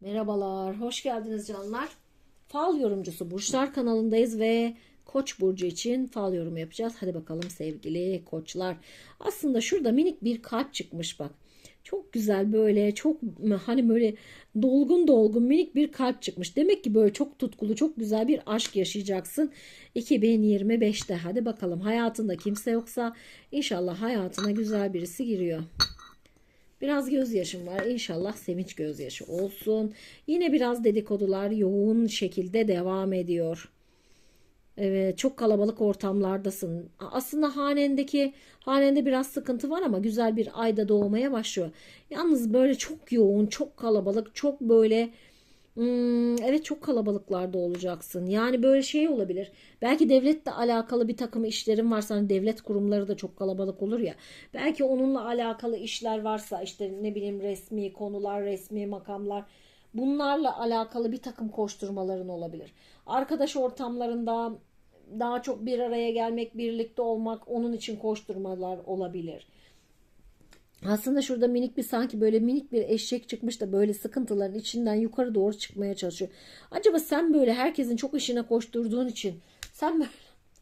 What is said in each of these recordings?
Merhabalar, hoş geldiniz canlar. Fal yorumcusu Burçlar kanalındayız ve Koç burcu için fal yorumu yapacağız. Hadi bakalım sevgili koçlar. Aslında şurada minik bir kalp çıkmış bak. Çok güzel böyle çok hani böyle dolgun dolgun minik bir kalp çıkmış. Demek ki böyle çok tutkulu çok güzel bir aşk yaşayacaksın 2025'te. Hadi bakalım hayatında kimse yoksa inşallah hayatına güzel birisi giriyor. Biraz gözyaşım var. İnşallah sevinç gözyaşı olsun. Yine biraz dedikodular yoğun şekilde devam ediyor. Evet, çok kalabalık ortamlardasın. Aslında hanendeki hanende biraz sıkıntı var ama güzel bir ayda doğmaya başlıyor. Yalnız böyle çok yoğun, çok kalabalık, çok böyle Hmm, evet çok kalabalıklarda olacaksın. Yani böyle şey olabilir. Belki devletle alakalı bir takım işlerin varsa hani devlet kurumları da çok kalabalık olur ya. Belki onunla alakalı işler varsa işte ne bileyim resmi konular, resmi makamlar bunlarla alakalı bir takım koşturmaların olabilir. Arkadaş ortamlarında daha çok bir araya gelmek, birlikte olmak onun için koşturmalar olabilir. Aslında şurada minik bir sanki böyle minik bir eşek çıkmış da böyle sıkıntıların içinden yukarı doğru çıkmaya çalışıyor. Acaba sen böyle herkesin çok işine koşturduğun için sen böyle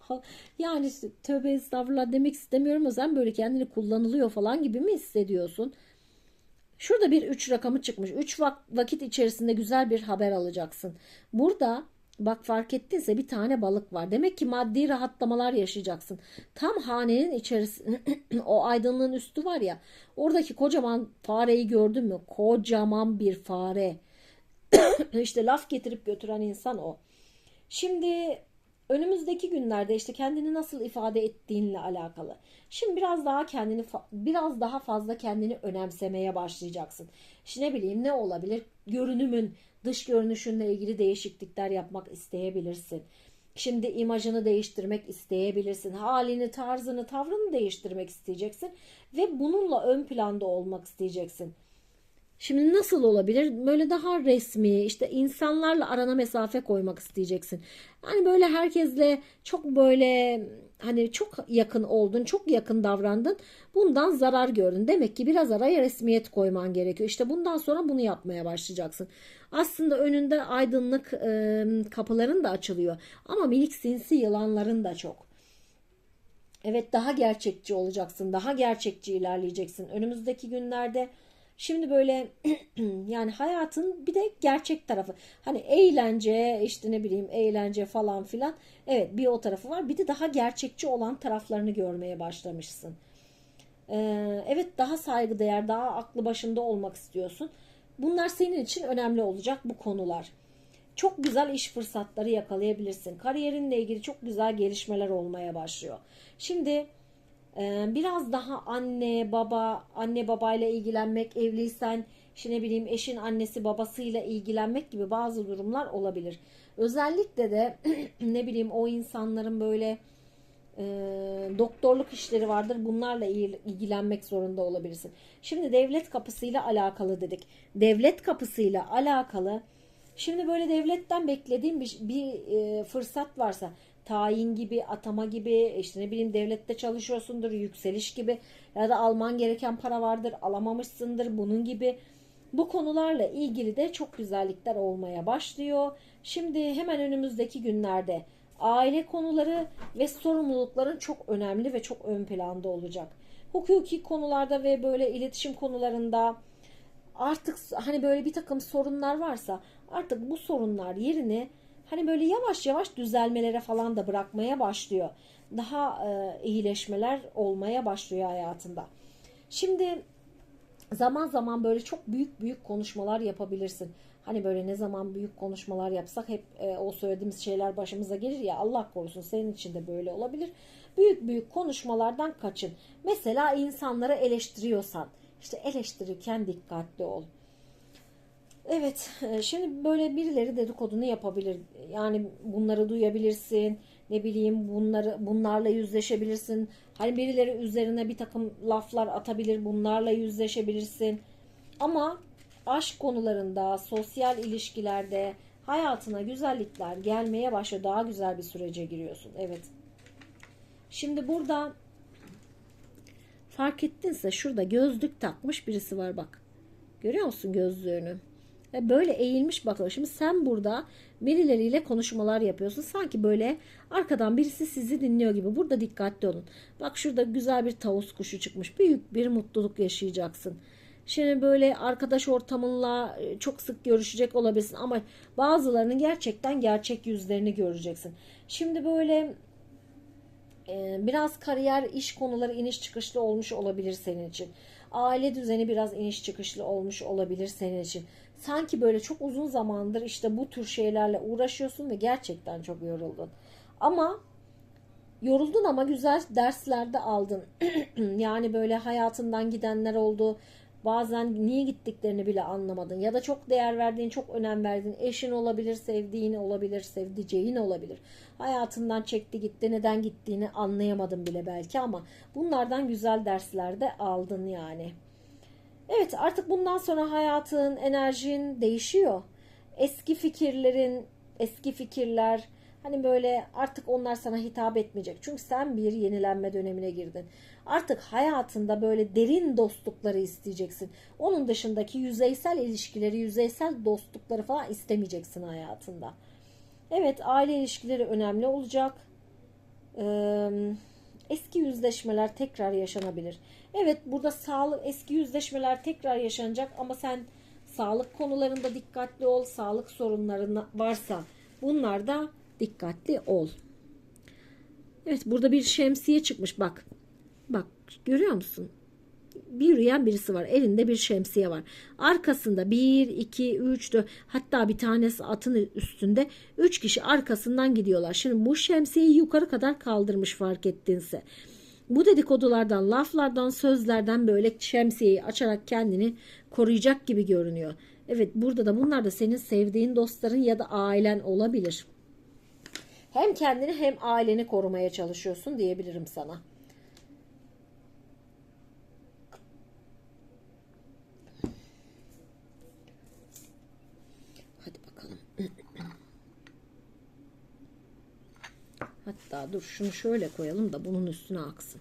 yani tövbe estağfurullah demek istemiyorum ama sen böyle kendini kullanılıyor falan gibi mi hissediyorsun? Şurada bir 3 rakamı çıkmış. 3 vakit içerisinde güzel bir haber alacaksın. Burada Bak fark ettiyse bir tane balık var. Demek ki maddi rahatlamalar yaşayacaksın. Tam hanenin içerisinde o aydınlığın üstü var ya. Oradaki kocaman fareyi gördün mü? Kocaman bir fare. işte laf getirip götüren insan o. Şimdi önümüzdeki günlerde işte kendini nasıl ifade ettiğinle alakalı. Şimdi biraz daha kendini biraz daha fazla kendini önemsemeye başlayacaksın. İşte ne bileyim ne olabilir? Görünümün, dış görünüşünle ilgili değişiklikler yapmak isteyebilirsin. Şimdi imajını değiştirmek isteyebilirsin. Halini, tarzını, tavrını değiştirmek isteyeceksin ve bununla ön planda olmak isteyeceksin. Şimdi nasıl olabilir? Böyle daha resmi, işte insanlarla arana mesafe koymak isteyeceksin. Yani böyle herkesle çok böyle hani çok yakın oldun, çok yakın davrandın. Bundan zarar gördün. Demek ki biraz araya resmiyet koyman gerekiyor. İşte bundan sonra bunu yapmaya başlayacaksın. Aslında önünde aydınlık e, kapıların da açılıyor. Ama minik sinsi yılanların da çok. Evet daha gerçekçi olacaksın. Daha gerçekçi ilerleyeceksin. Önümüzdeki günlerde Şimdi böyle yani hayatın bir de gerçek tarafı. Hani eğlence işte ne bileyim eğlence falan filan. Evet bir o tarafı var. Bir de daha gerçekçi olan taraflarını görmeye başlamışsın. Ee, evet daha saygıdeğer, daha aklı başında olmak istiyorsun. Bunlar senin için önemli olacak bu konular. Çok güzel iş fırsatları yakalayabilirsin. Kariyerinle ilgili çok güzel gelişmeler olmaya başlıyor. Şimdi biraz daha anne baba anne babayla ilgilenmek evliysen işte ne bileyim eşin annesi babasıyla ilgilenmek gibi bazı durumlar olabilir. Özellikle de ne bileyim o insanların böyle e, doktorluk işleri vardır. Bunlarla ilgilenmek zorunda olabilirsin. Şimdi devlet kapısıyla alakalı dedik. Devlet kapısıyla alakalı şimdi böyle devletten beklediğim bir, bir e, fırsat varsa tayin gibi, atama gibi, işte ne bileyim devlette çalışıyorsundur, yükseliş gibi ya da alman gereken para vardır, alamamışsındır bunun gibi. Bu konularla ilgili de çok güzellikler olmaya başlıyor. Şimdi hemen önümüzdeki günlerde aile konuları ve sorumlulukların çok önemli ve çok ön planda olacak. Hukuki konularda ve böyle iletişim konularında artık hani böyle bir takım sorunlar varsa artık bu sorunlar yerini hani böyle yavaş yavaş düzelmelere falan da bırakmaya başlıyor. Daha e, iyileşmeler olmaya başlıyor hayatında. Şimdi zaman zaman böyle çok büyük büyük konuşmalar yapabilirsin. Hani böyle ne zaman büyük konuşmalar yapsak hep e, o söylediğimiz şeyler başımıza gelir ya Allah korusun senin için de böyle olabilir. Büyük büyük konuşmalardan kaçın. Mesela insanları eleştiriyorsan işte eleştirirken dikkatli ol. Evet, e, şimdi böyle birileri dedikodunu yapabilir. Yani bunları duyabilirsin. Ne bileyim bunları bunlarla yüzleşebilirsin. Hani birileri üzerine bir takım laflar atabilir. Bunlarla yüzleşebilirsin. Ama aşk konularında, sosyal ilişkilerde hayatına güzellikler gelmeye başlıyor. Daha güzel bir sürece giriyorsun. Evet. Şimdi burada fark ettinse şurada gözlük takmış birisi var bak. Görüyor musun gözlüğünü? Ve böyle eğilmiş bakıyor. Şimdi sen burada birileriyle konuşmalar yapıyorsun. Sanki böyle arkadan birisi sizi dinliyor gibi. Burada dikkatli olun. Bak şurada güzel bir tavus kuşu çıkmış. Büyük bir mutluluk yaşayacaksın. Şimdi böyle arkadaş ortamınla e, çok sık görüşecek olabilirsin ama bazılarının gerçekten gerçek yüzlerini göreceksin. Şimdi böyle e, biraz kariyer, iş konuları iniş çıkışlı olmuş olabilir senin için. Aile düzeni biraz iniş çıkışlı olmuş olabilir senin için. Sanki böyle çok uzun zamandır işte bu tür şeylerle uğraşıyorsun ve gerçekten çok yoruldun. Ama yoruldun ama güzel dersler de aldın. yani böyle hayatından gidenler oldu. Bazen niye gittiklerini bile anlamadın ya da çok değer verdiğin, çok önem verdiğin eşin olabilir, sevdiğin olabilir, sevdiceğin olabilir. Hayatından çekti gitti, neden gittiğini anlayamadın bile belki ama bunlardan güzel dersler de aldın yani. Evet artık bundan sonra hayatın, enerjin değişiyor. Eski fikirlerin, eski fikirler hani böyle artık onlar sana hitap etmeyecek. Çünkü sen bir yenilenme dönemine girdin. Artık hayatında böyle derin dostlukları isteyeceksin. Onun dışındaki yüzeysel ilişkileri, yüzeysel dostlukları falan istemeyeceksin hayatında. Evet aile ilişkileri önemli olacak. Eski yüzleşmeler tekrar yaşanabilir. Evet burada sağlık eski yüzleşmeler tekrar yaşanacak ama sen sağlık konularında dikkatli ol. Sağlık sorunların varsa bunlarda dikkatli ol. Evet burada bir şemsiye çıkmış bak. Bak görüyor musun? Bir yürüyen birisi var. Elinde bir şemsiye var. Arkasında 1, 2, 3, 4 hatta bir tanesi atın üstünde 3 kişi arkasından gidiyorlar. Şimdi bu şemsiyeyi yukarı kadar kaldırmış fark ettinse. Bu dedikodulardan, laflardan, sözlerden böyle şemsiyeyi açarak kendini koruyacak gibi görünüyor. Evet burada da bunlar da senin sevdiğin dostların ya da ailen olabilir. Hem kendini hem aileni korumaya çalışıyorsun diyebilirim sana. Hadi bakalım. Hatta dur şunu şöyle koyalım da bunun üstüne aksın.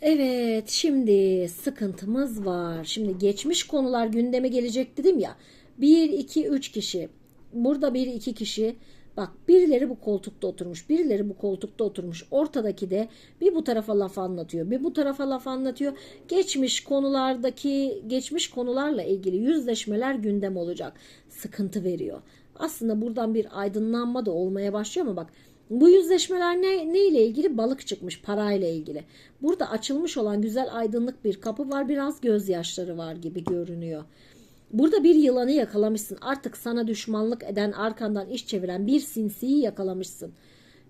Evet şimdi sıkıntımız var. Şimdi geçmiş konular gündeme gelecek dedim ya. 1, 2, 3 kişi. Burada 1, 2 kişi. Bak birileri bu koltukta oturmuş. Birileri bu koltukta oturmuş. Ortadaki de bir bu tarafa laf anlatıyor. Bir bu tarafa laf anlatıyor. Geçmiş konulardaki geçmiş konularla ilgili yüzleşmeler gündem olacak. Sıkıntı veriyor. Aslında buradan bir aydınlanma da olmaya başlıyor ama bak bu yüzleşmeler ne, ne ile ilgili? Balık çıkmış parayla ilgili. Burada açılmış olan güzel aydınlık bir kapı var. Biraz gözyaşları var gibi görünüyor. Burada bir yılanı yakalamışsın. Artık sana düşmanlık eden, arkandan iş çeviren bir sinsiyi yakalamışsın.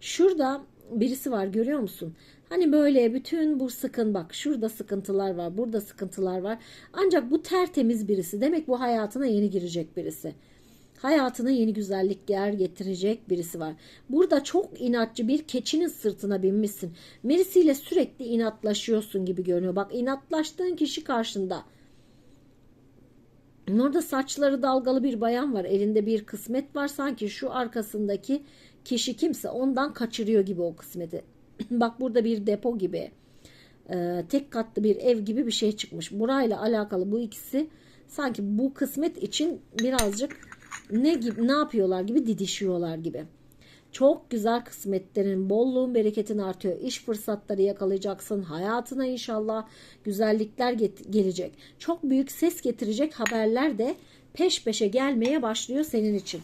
Şurada birisi var görüyor musun? Hani böyle bütün bu sıkın bak şurada sıkıntılar var, burada sıkıntılar var. Ancak bu tertemiz birisi. Demek bu hayatına yeni girecek birisi hayatına yeni güzellikler getirecek birisi var. Burada çok inatçı bir keçinin sırtına binmişsin. Birisiyle sürekli inatlaşıyorsun gibi görünüyor. Bak inatlaştığın kişi karşında. Orada saçları dalgalı bir bayan var. Elinde bir kısmet var. Sanki şu arkasındaki kişi kimse ondan kaçırıyor gibi o kısmeti. Bak burada bir depo gibi. Ee, tek katlı bir ev gibi bir şey çıkmış. Burayla alakalı bu ikisi sanki bu kısmet için birazcık ne gibi ne yapıyorlar gibi didişiyorlar gibi. Çok güzel kısmetlerin, bolluğun, bereketin artıyor. İş fırsatları yakalayacaksın. Hayatına inşallah güzellikler gelecek. Çok büyük ses getirecek haberler de peş peşe gelmeye başlıyor senin için.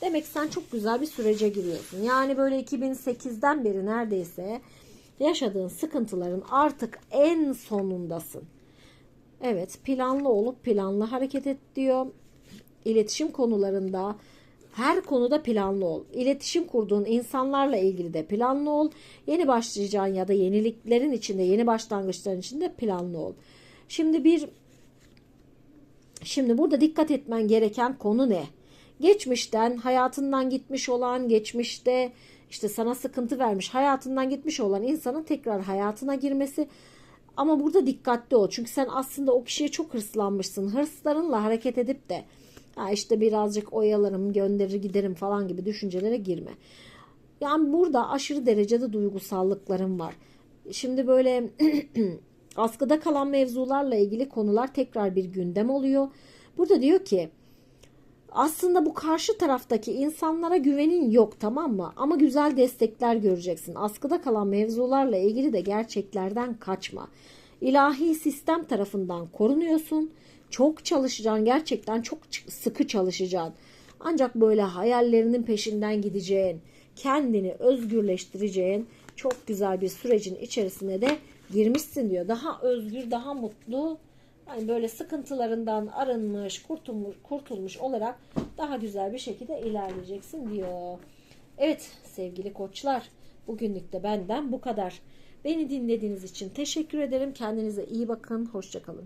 Demek sen çok güzel bir sürece giriyorsun. Yani böyle 2008'den beri neredeyse yaşadığın sıkıntıların artık en sonundasın. Evet planlı olup planlı hareket et diyor iletişim konularında her konuda planlı ol. İletişim kurduğun insanlarla ilgili de planlı ol. Yeni başlayacağın ya da yeniliklerin içinde, yeni başlangıçların içinde planlı ol. Şimdi bir Şimdi burada dikkat etmen gereken konu ne? Geçmişten, hayatından gitmiş olan, geçmişte işte sana sıkıntı vermiş, hayatından gitmiş olan insanın tekrar hayatına girmesi. Ama burada dikkatli ol. Çünkü sen aslında o kişiye çok hırslanmışsın. Hırslarınla hareket edip de ha işte birazcık oyalarım, gönderir giderim falan gibi düşüncelere girme. Yani burada aşırı derecede duygusallıklarım var. Şimdi böyle askıda kalan mevzularla ilgili konular tekrar bir gündem oluyor. Burada diyor ki Aslında bu karşı taraftaki insanlara güvenin yok tamam mı? Ama güzel destekler göreceksin. Askıda kalan mevzularla ilgili de gerçeklerden kaçma. İlahi sistem tarafından korunuyorsun. Çok çalışacaksın. Gerçekten çok sıkı çalışacaksın. Ancak böyle hayallerinin peşinden gideceğin, kendini özgürleştireceğin çok güzel bir sürecin içerisine de girmişsin diyor. Daha özgür, daha mutlu, yani böyle sıkıntılarından arınmış, kurtulmuş, kurtulmuş olarak daha güzel bir şekilde ilerleyeceksin diyor. Evet sevgili koçlar, bugünlük de benden bu kadar. Beni dinlediğiniz için teşekkür ederim. Kendinize iyi bakın. Hoşçakalın.